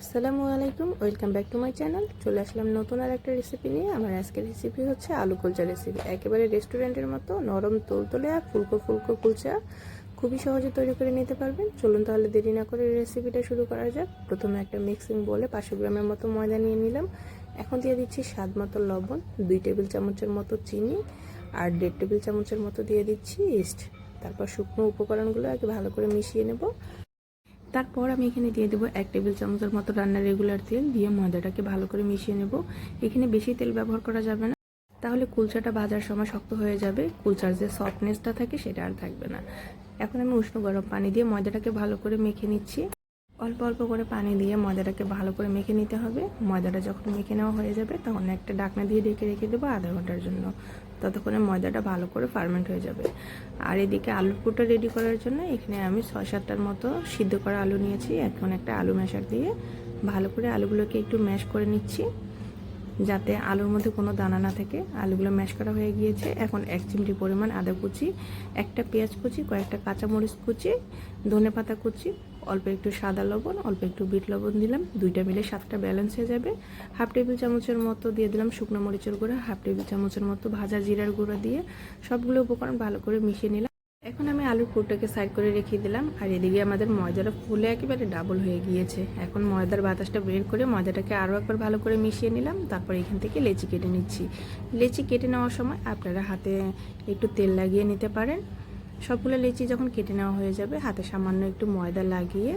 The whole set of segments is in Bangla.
আসসালামু আলাইকুম, welcome back to my channel. চলে আসলাম নতুন আর একটা রেসিপি নিয়ে। আমার আজকের রেসিপি হচ্ছে আলু কুলচা রেসিপি একেবারে রেস্টুরেন্টের মতো নরম তুলতুলে আর ফুলকো ফুলকো কুলচা। খুবই সহজে তৈরি করে নিতে পারবেন। চলুন তাহলে দেরি না করে রেসিপিটা শুরু করা যাক। প্রথমে একটা মিক্সিং বলে পাঁচশো গ্রামের মতো ময়দা নিয়ে নিলাম। এখন দিয়ে দিচ্ছি স্বাদ মতো লবণ, দুই টেবিল চামচের মতো চিনি আর দেড় টেবিল চামচের মতো দিয়ে দিচ্ছি ইস্ট তারপর শুকনো উপকরণগুলো আগে ভালো করে মিশিয়ে নেব। তারপর আমি এখানে দিয়ে দেবো এক টেবিল চামচের মতো রান্নার রেগুলার তেল দিয়ে ময়দাটাকে ভালো করে মিশিয়ে নেব। এখানে বেশি তেল ব্যবহার করা যাবে না। তাহলে কুলচাটা ভাজার সময় শক্ত হয়ে যাবে। কুলচার যে সফটনেসটা থাকে সেটা আর থাকবে না। এখন আমি উষ্ণ গরম পানি দিয়ে ময়দাটাকে ভালো করে মেখে নিচ্ছি। অল্প অল্প করে পানি দিয়ে ময়দাটাকে ভালো করে মেখে নিতে হবে। ময়দাটা যখন মেখে নেওয়া হয়ে যাবে তখন একটা ডাকনা দিয়ে ঢেকে রেখে দেবো আধা ঘণ্টার জন্য। ততক্ষণে ময়দাটা ভালো করে ফার্মেন্ট হয়ে যাবে। আর এদিকে আলুর পুরটা রেডি করার জন্য এখানে আমি ছয় সাতটার মতো সিদ্ধ করা আলু নিয়েছি। এখন একটা আলু ম্যাশার দিয়ে ভালো করে আলুগুলোকে একটু ম্যাশ করে নিচ্ছি। যাতে আলুর মধ্যে কোনো দানা না থাকে। আলুগুলো ম্যাশ করা হয়ে গিয়েছে। এখন এক চিমটি পরিমাণ আদা কুচি, একটা পেঁয়াজ কুচি, কয়েকটা কাঁচামরিচ কুচি ধনে পাতা কুচি অল্প একটু সাদা লবণ, অল্প একটু বিট লবণ দিলাম। দুইটা মিলে সাতটা ব্যালেন্স হয়ে যাবে। হাফ টেবিল চামচের মতো দিয়ে দিলাম শুকনো মরিচের গুঁড়া, হাফ টেবিল চামচের মতো ভাজা জিরার গুঁড়া দিয়ে সবগুলো উপকরণ ভালো করে মিশিয়ে নিলাম। এখন আমি আলুর পুরটাকে সাইড করে রেখে দিলাম। আর এদিকে আমাদের ময়দাটা ফুলে একেবারে ডাবল হয়ে গিয়েছে। এখন ময়দার বাতাসটা বের করে ময়দাটাকে আরও একবার ভালো করে মিশিয়ে নিলাম। তারপর এখান থেকে লেচি কেটে নিচ্ছি। লেচি কেটে নেওয়ার সময় আপনারা হাতে একটু তেল লাগিয়ে নিতে পারেন। সবগুলো লেচি যখন কেটে নেওয়া হয়ে যাবে, হাতে সামান্য একটু ময়দা লাগিয়ে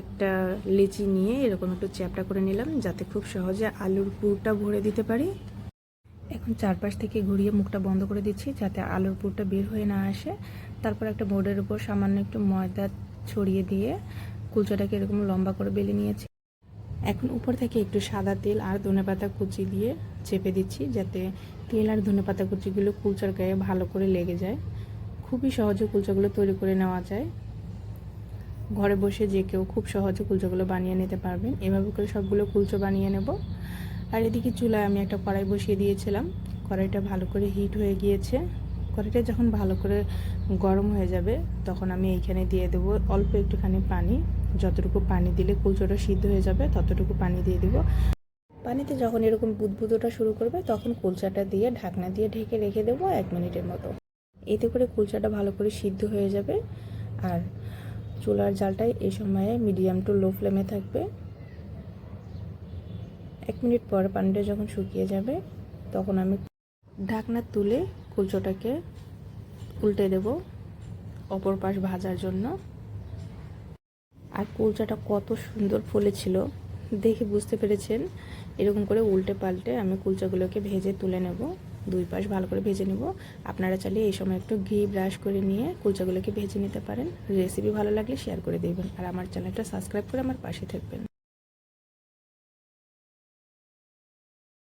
একটা লেচি নিয়ে এরকম একটু চ্যাপটা করে নিলাম, যাতে খুব সহজে আলুর পুরটা ভরে দিতে পারি। এখন চারপাশ থেকে ঘুরিয়ে মুখটা বন্ধ করে দিচ্ছি, যাতে আলুর পুরটা বের হয়ে না আসে। তারপর একটা বোর্ডের উপর সামান্য একটু ময়দা ছড়িয়ে দিয়ে কুলচাটাকে এরকম লম্বা করে বেলে নিয়েছি। এখন উপর থেকে একটু সাদা তেল আর ধনেপাতা কুচি দিয়ে চেপে দিচ্ছি, যাতে তেল আর ধনেপাতা কুচিগুলো কুলচার গায়ে ভালো করে লেগে যায়। খুবই সহজে কুলচাগুলো তৈরি করে নেওয়া যায়। ঘরে বসে যে কেউ খুব সহজে কুলচাগুলো বানিয়ে নিতে পারবেন। এভাবে করে সবগুলো কুলচো বানিয়ে নেব। আর এদিকে চুলায় আমি একটা কড়াই বসিয়ে দিয়েছিলাম। কড়াইটা ভালো করে হিট হয়ে গিয়েছে। কড়াইটা যখন ভালো করে গরম হয়ে যাবে, তখন আমি এইখানে দিয়ে দেবো অল্প একটুখানি পানি। যতটুকু পানি দিলে কুলচোটা সিদ্ধ হয়ে যাবে, ততটুকু পানি দিয়ে দেবো। পানিতে যখন এরকম বুদবুদোটা শুরু করবে, তখন কুলচাটা দিয়ে ঢাকনা দিয়ে ঢেকে রেখে দেবো এক মিনিটের মতো। এতে করে কুলচাটা ভালো করে সিদ্ধ হয়ে যাবে। আর চুলার জালটাই এই সময়ে মিডিয়াম টু লো ফ্লেমে থাকবে। এক মিনিট পর পানিটা যখন শুকিয়ে যাবে, তখন আমি ঢাকনা তুলে কুলচোটাকে উল্টে দেব অপর পাশ ভাজার জন্য। আর কুলচাটা কত সুন্দর ফুলেছিল, দেখে বুঝতে পেরেছেন? এরকম করে উল্টে পাল্টে আমি কুলচাগুলোকে ভেজে তুলে নেব। দুই পাশ ভালো করে ভেজে নিব। আপনারা চাইলে এই সময় একটু ঘি ব্রাশ করে নিয়ে কুলচাগুলোকে ভেজে নিতে পারেন। রেসিপি ভালো লাগলে শেয়ার করে দেবেন। আর আমার চ্যানেলটা সাবস্ক্রাইব করে আমার পাশে থাকবেন।